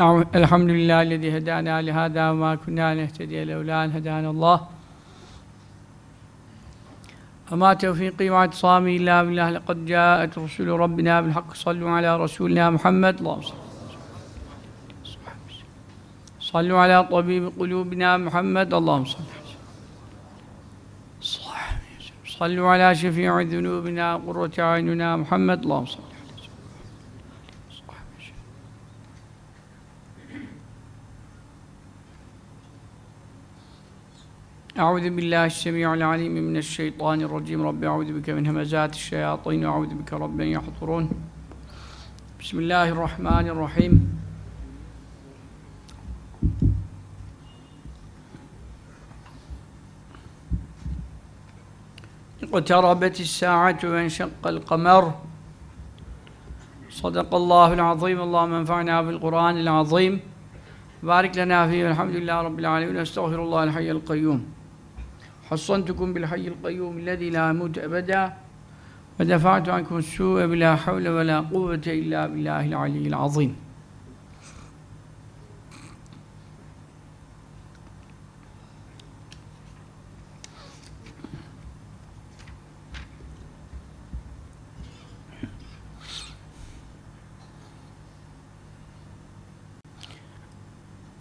الحمد لله الذي هدانا لهذا وما كنا نهتدي لولا أن هدانا الله. وما توفيقي واعتصامي إلا بالله لقد جاءت رسل ربنا بالحق صلوا على رسولنا محمد. اللهم صل صلوا على طبيب قلوبنا محمد. اللهم صل صلوا على شفيع ذنوبنا قرة عيننا محمد. اللهم صل أعوذ بالله السميع العليم من الشيطان الرجيم. رب أعوذ بك من همزات الشياطين وأعوذ بك رب أن يحضرون. بسم الله الرحمن الرحيم. اقتربت الساعة وانشق القمر. صدق الله العظيم. اللهم انفعنا بالقرآن العظيم. بارك لنا فيه. الحمد لله رب العالمين. أستغفر الله الحي القيوم. حصنتكم بالحي القيوم الذي لا يموت أبدا ودفعت عنكم السوء بلا حول ولا قوة إلا بالله العلي العظيم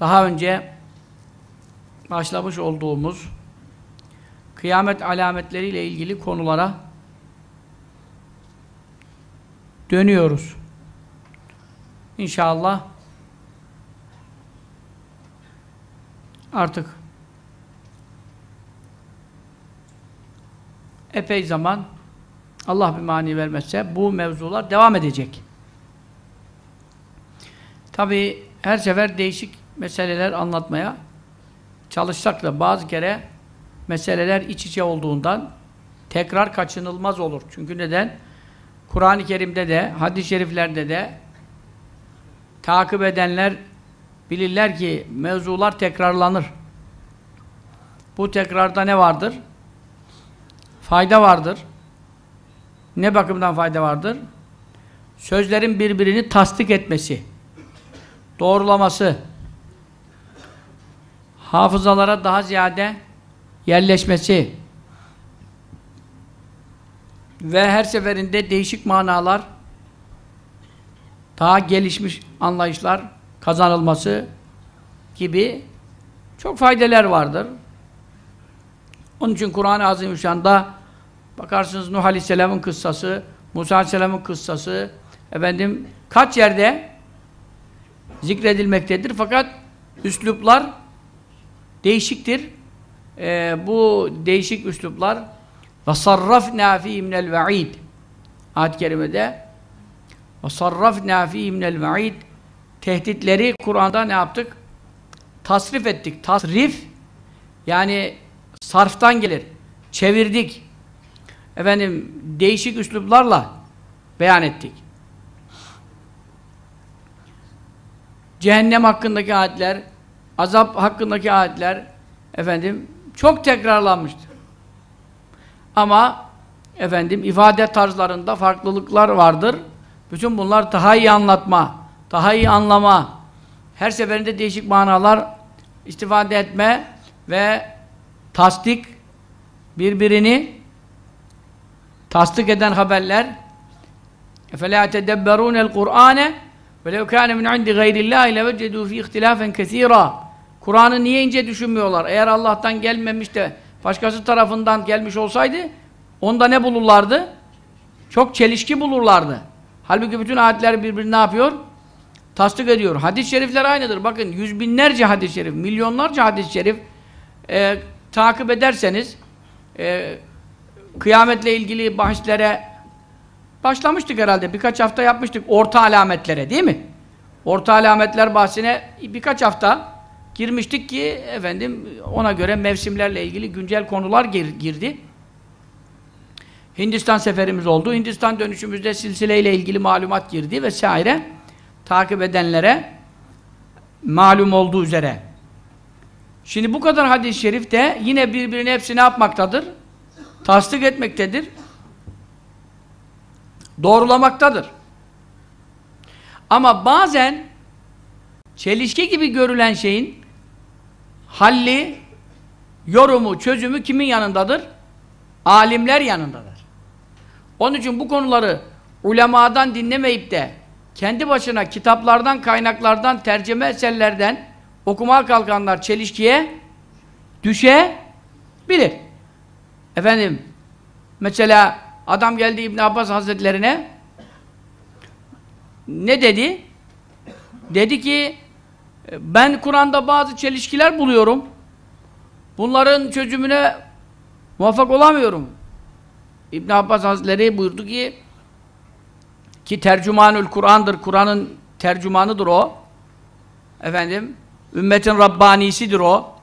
Daha önce başlamış olduğumuz kıyamet alametleriyle ilgili konulara dönüyoruz. İnşallah artık epey zaman Allah bir mani vermezse bu mevzular devam edecek. Tabi her sefer değişik meseleler anlatmaya çalışsak da bazı kere meseleler iç içe olduğundan tekrar kaçınılmaz olur. Çünkü neden? Kur'an-ı Kerim'de de, hadis-i şeriflerde de takip edenler bilirler ki mevzular tekrarlanır. Bu tekrarda ne vardır? Fayda vardır. Ne bakımdan fayda vardır? Sözlerin birbirini tasdik etmesi, doğrulaması, hafızalara daha ziyade yerleşmesi ve her seferinde değişik manalar daha gelişmiş anlayışlar kazanılması gibi çok faydeler vardır. Onun için Kur'an-ı Azimüşşan'da bakarsınız Nuh Aleyhisselam'ın kıssası, Musa Aleyhisselam'ın kıssası efendim kaç yerde zikredilmektedir fakat üsluplar değişiktir Ee, bu değişik üsluplar وَصَرَّفْنَا ف۪ي مِنَ الْوَعِيدِ Ayet-i Kerime'de وَصَرَّفْنَا ف۪ي مِنَ الْوَعِيدِ Tehditleri Kur'an'da ne yaptık? Tasrif ettik. Tasrif yani sarftan gelir. Çevirdik. Efendim değişik üsluplarla beyan ettik. Cehennem hakkındaki ayetler, azap hakkındaki ayetler efendim çok tekrarlanmıştır. Ama efendim ifade tarzlarında farklılıklar vardır. Bütün bunlar daha iyi anlatma, daha iyi anlama, her seferinde değişik manalar istifade etme ve tasdik birbirini tasdik eden haberler اَفَلَا تَدَبَّرُونَ الْقُرْآنَ وَلَوْ كَانَ مِنْ عِنْدِ غَيْرِ اللّٰهِ لَوَجَّدُوا ف۪ي اِخْتِلَافًا كَثِيرًا Kur'an'ı niye ince düşünmüyorlar? Eğer Allah'tan gelmemiş de başkası tarafından gelmiş olsaydı onda ne bulurlardı? Çok çelişki bulurlardı. Halbuki bütün ayetler birbirini ne yapıyor? Tasdik ediyor. Hadis-i şerifler aynıdır. Bakın yüz binlerce hadis-i şerif, milyonlarca hadis-i şerif e, takip ederseniz e, kıyametle ilgili bahislere başlamıştık herhalde. Birkaç hafta yapmıştık. Orta alametlere değil mi? Orta alametler bahsine birkaç hafta girmiştik ki efendim ona göre mevsimlerle ilgili güncel konular gir, girdi. Hindistan seferimiz oldu. Hindistan dönüşümüzde silsileyle ilgili malumat girdi vesaire. Takip edenlere malum olduğu üzere. Şimdi bu kadar hadis-i şerif de yine birbirine hepsi ne yapmaktadır? Tasdik etmektedir. Doğrulamaktadır. Ama bazen çelişki gibi görülen şeyin halli, yorumu, çözümü kimin yanındadır? Alimler yanındadır. Onun için bu konuları ulemadan dinlemeyip de kendi başına kitaplardan, kaynaklardan, tercüme eserlerden okumaya kalkanlar çelişkiye düşebilir. Efendim, mesela adam geldi İbn Abbas Hazretlerine ne dedi? Dedi ki ben Kur'an'da bazı çelişkiler buluyorum. Bunların çözümüne muvaffak olamıyorum. İbn Abbas Hazretleri buyurdu ki ki tercümanül Kur'an'dır. Kur'an'ın tercümanıdır o. Efendim, ümmetin Rabbanisidir o.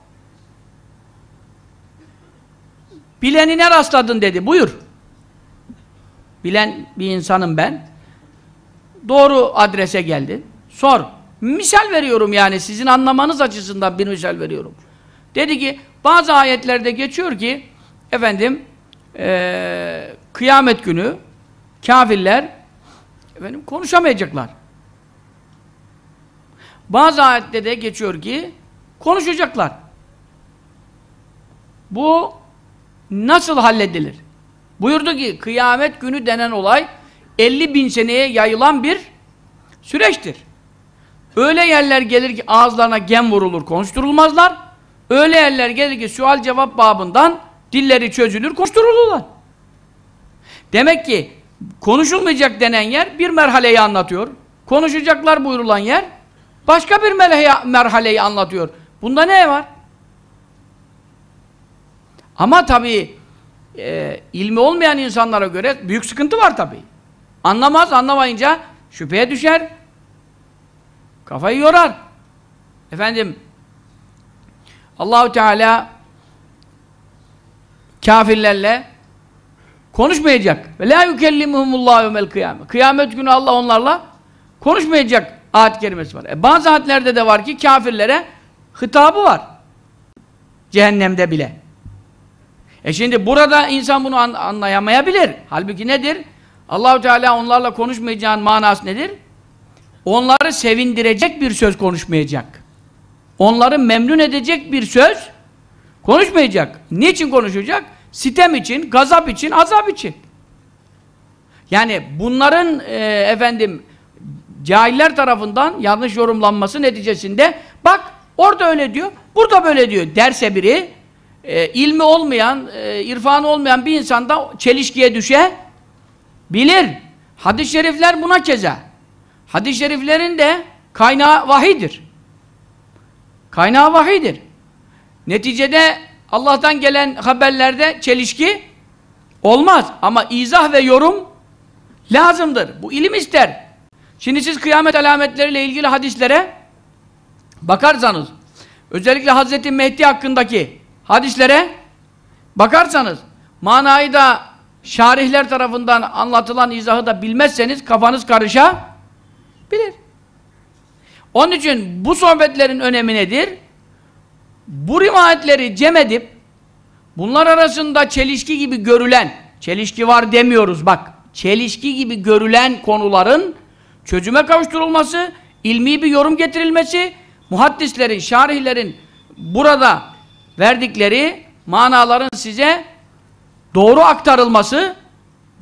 Bilenine rastladın dedi. Buyur. Bilen bir insanım ben. Doğru adrese geldin. Sor. Misal veriyorum yani sizin anlamanız açısından bir misal veriyorum. Dedi ki bazı ayetlerde geçiyor ki efendim ee, kıyamet günü kafirler efendim konuşamayacaklar. Bazı ayette de geçiyor ki konuşacaklar. Bu nasıl halledilir? Buyurdu ki kıyamet günü denen olay 50 bin seneye yayılan bir süreçtir. Öyle yerler gelir ki ağızlarına gem vurulur, konuşturulmazlar. Öyle yerler gelir ki sual cevap babından dilleri çözülür, konuşturulurlar. Demek ki konuşulmayacak denen yer bir merhaleyi anlatıyor. Konuşacaklar buyurulan yer başka bir merhaleyi anlatıyor. Bunda ne var? Ama tabii e, ilmi olmayan insanlara göre büyük sıkıntı var tabii. Anlamaz, anlamayınca şüpheye düşer. Kafayı yorar. Efendim Allahu Teala kafirlerle konuşmayacak. Ve la yukellimuhumullahu yevmel kıyamet. Kıyamet günü Allah onlarla konuşmayacak ayet kelimesi var. E bazı ayetlerde de var ki kafirlere hitabı var. Cehennemde bile. E şimdi burada insan bunu an anlayamayabilir. Halbuki nedir? Allahu Teala onlarla konuşmayacağın manası nedir? Onları sevindirecek bir söz konuşmayacak. Onları memnun edecek bir söz konuşmayacak. Niçin konuşacak? Sitem için, gazap için, azap için. Yani bunların e, efendim cahiller tarafından yanlış yorumlanması neticesinde bak orada öyle diyor, burada böyle diyor derse biri e, ilmi olmayan, e, irfanı olmayan bir insanda çelişkiye düşe bilir. Hadis-i şerifler buna keza. Hadis-i şeriflerin de kaynağı vahidir. Kaynağı vahidir. Neticede Allah'tan gelen haberlerde çelişki olmaz. Ama izah ve yorum lazımdır. Bu ilim ister. Şimdi siz kıyamet alametleriyle ilgili hadislere bakarsanız, özellikle Hazreti Mehdi hakkındaki hadislere bakarsanız, manayı da şarihler tarafından anlatılan izahı da bilmezseniz kafanız karışabilir. Onun için bu sohbetlerin önemi nedir? Bu rivayetleri cem edip bunlar arasında çelişki gibi görülen, çelişki var demiyoruz bak, çelişki gibi görülen konuların çözüme kavuşturulması, ilmi bir yorum getirilmesi, muhaddislerin, şarihlerin burada verdikleri manaların size doğru aktarılması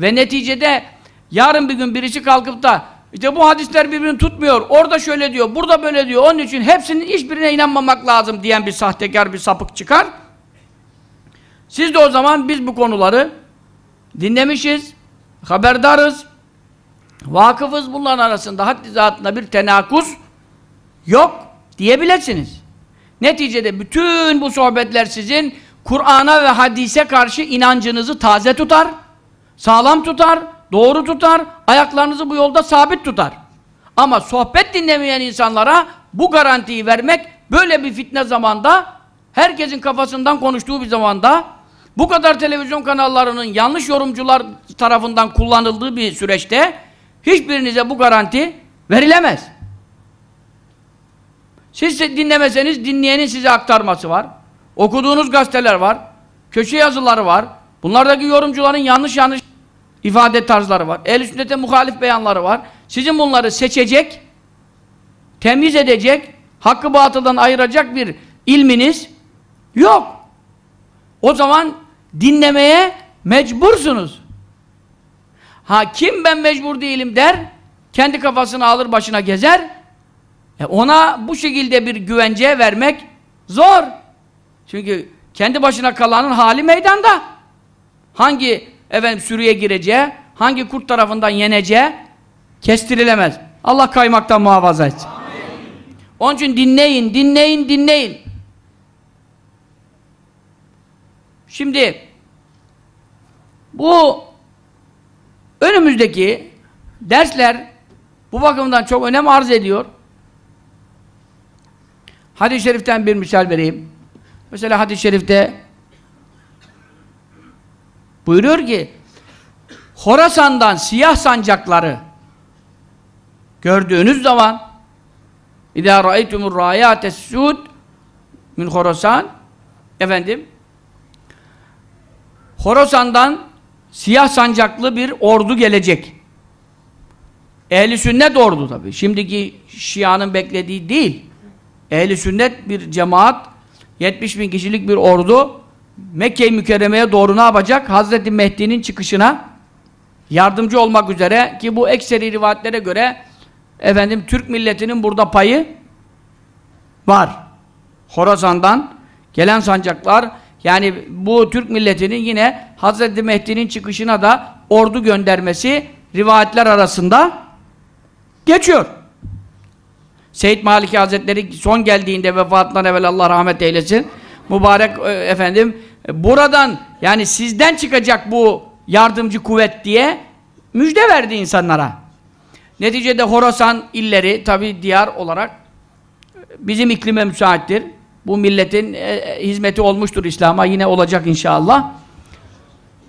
ve neticede yarın bir gün birisi kalkıp da işte bu hadisler birbirini tutmuyor, orada şöyle diyor, burada böyle diyor, onun için hepsinin hiçbirine inanmamak lazım diyen bir sahtekar, bir sapık çıkar. Siz de o zaman biz bu konuları dinlemişiz, haberdarız, vakıfız bunların arasında haddi zatında bir tenakuz yok diyebilirsiniz. Neticede bütün bu sohbetler sizin Kur'an'a ve hadise karşı inancınızı taze tutar, sağlam tutar, doğru tutar, ayaklarınızı bu yolda sabit tutar. Ama sohbet dinlemeyen insanlara bu garantiyi vermek böyle bir fitne zamanda herkesin kafasından konuştuğu bir zamanda bu kadar televizyon kanallarının yanlış yorumcular tarafından kullanıldığı bir süreçte hiçbirinize bu garanti verilemez. Siz dinlemeseniz dinleyenin size aktarması var. Okuduğunuz gazeteler var. Köşe yazıları var. Bunlardaki yorumcuların yanlış yanlış ifade tarzları var. El sünnete muhalif beyanları var. Sizin bunları seçecek, temiz edecek, hakkı batıldan ayıracak bir ilminiz yok. O zaman dinlemeye mecbursunuz. Ha kim ben mecbur değilim der, kendi kafasını alır başına gezer, e ona bu şekilde bir güvence vermek zor. Çünkü kendi başına kalanın hali meydanda. Hangi efendim sürüye gireceği, hangi kurt tarafından yeneceği kestirilemez. Allah kaymaktan muhafaza etsin. Onun için dinleyin, dinleyin, dinleyin. Şimdi bu önümüzdeki dersler bu bakımdan çok önem arz ediyor. Hadis-i şeriften bir misal vereyim. Mesela hadis-i şerifte buyuruyor ki Horasan'dan siyah sancakları gördüğünüz zaman İzâ râeytumur râyâtes sûd min Horasan efendim Horasan'dan siyah sancaklı bir ordu gelecek. Ehli sünnet ordu tabi. Şimdiki Şia'nın beklediği değil. Ehli sünnet bir cemaat 70 bin kişilik bir ordu Mekke-i Mükerreme'ye doğru ne yapacak? Hazreti Mehdi'nin çıkışına yardımcı olmak üzere ki bu ekseri rivayetlere göre efendim Türk milletinin burada payı var. Horasan'dan gelen sancaklar yani bu Türk milletinin yine Hazreti Mehdi'nin çıkışına da ordu göndermesi rivayetler arasında geçiyor. Seyyid Maliki Hazretleri son geldiğinde vefatından evvel Allah rahmet eylesin. Mübarek e, efendim e, buradan yani sizden çıkacak bu yardımcı kuvvet diye müjde verdi insanlara. Neticede Horasan illeri tabi diyar olarak bizim iklime müsaittir. Bu milletin e, hizmeti olmuştur İslam'a yine olacak inşallah.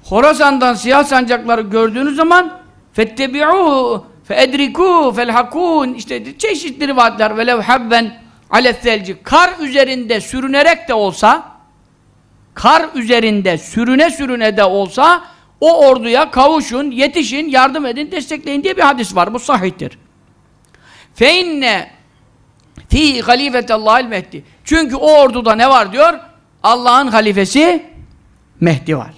Horasan'dan siyah sancakları gördüğünüz zaman fettebi'uhu feedrikû felhakûn işte çeşitli rivayetler velev habben alethelci kar üzerinde sürünerek de olsa kar üzerinde sürüne sürüne de olsa o orduya kavuşun, yetişin, yardım edin, destekleyin diye bir hadis var. Bu sahihtir. Fe inne fi halifetallahil mehdi. Çünkü o orduda ne var diyor? Allah'ın halifesi Mehdi var.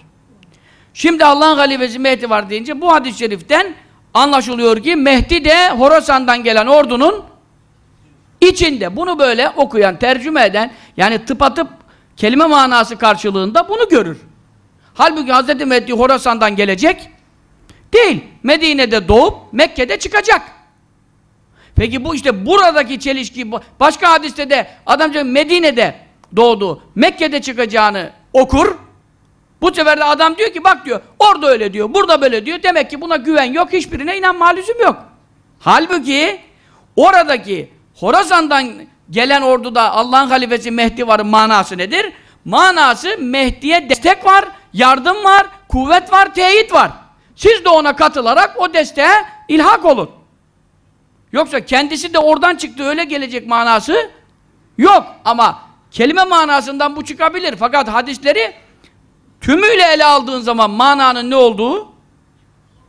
Şimdi Allah'ın halifesi Mehdi var deyince bu hadis-i şeriften anlaşılıyor ki Mehdi de Horasan'dan gelen ordunun içinde. Bunu böyle okuyan, tercüme eden yani tıpatıp kelime manası karşılığında bunu görür. Halbuki Hz. Mehdi Horasan'dan gelecek değil. Medine'de doğup Mekke'de çıkacak. Peki bu işte buradaki çelişki başka hadiste de adamca Medine'de doğdu, Mekke'de çıkacağını okur. Bu sefer de adam diyor ki bak diyor orada öyle diyor, burada böyle diyor. Demek ki buna güven yok, hiçbirine inanma lüzum yok. Halbuki oradaki Horasan'dan gelen orduda Allah'ın halifesi Mehdi varın manası nedir? Manası Mehdi'ye destek var, yardım var, kuvvet var, teyit var. Siz de ona katılarak o desteğe ilhak olun. Yoksa kendisi de oradan çıktı öyle gelecek manası yok. Ama kelime manasından bu çıkabilir. Fakat hadisleri tümüyle ele aldığın zaman mananın ne olduğu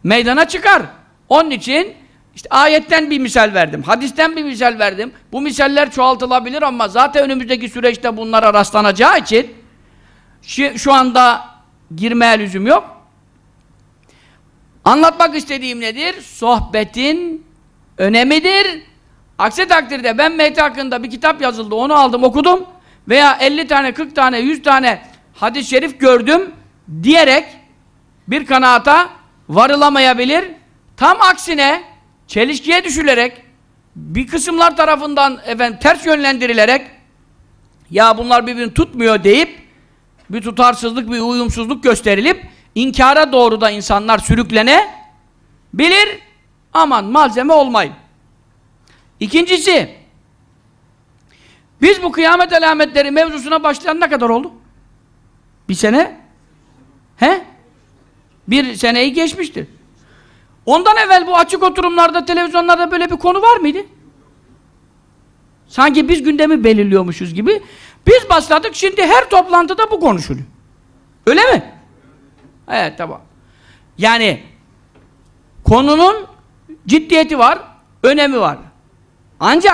meydana çıkar. Onun için işte ayetten bir misal verdim, hadisten bir misal verdim. Bu misaller çoğaltılabilir ama zaten önümüzdeki süreçte bunlara rastlanacağı için şu, şu anda girmeye lüzum yok. Anlatmak istediğim nedir? Sohbetin önemidir. Aksi takdirde ben Mehdi hakkında bir kitap yazıldı, onu aldım, okudum veya 50 tane, 40 tane, 100 tane hadis-i şerif gördüm diyerek bir kanaata varılamayabilir. Tam aksine çelişkiye düşülerek bir kısımlar tarafından efendim ters yönlendirilerek ya bunlar birbirini tutmuyor deyip bir tutarsızlık, bir uyumsuzluk gösterilip inkara doğru da insanlar sürüklene bilir aman malzeme olmayın. İkincisi biz bu kıyamet alametleri mevzusuna başlayan ne kadar oldu? Bir sene? He? Bir seneyi geçmiştir. Ondan evvel bu açık oturumlarda, televizyonlarda böyle bir konu var mıydı? Sanki biz gündemi belirliyormuşuz gibi. Biz başladık, şimdi her toplantıda bu konuşuluyor. Öyle mi? Evet, tamam. Yani konunun ciddiyeti var, önemi var. Ancak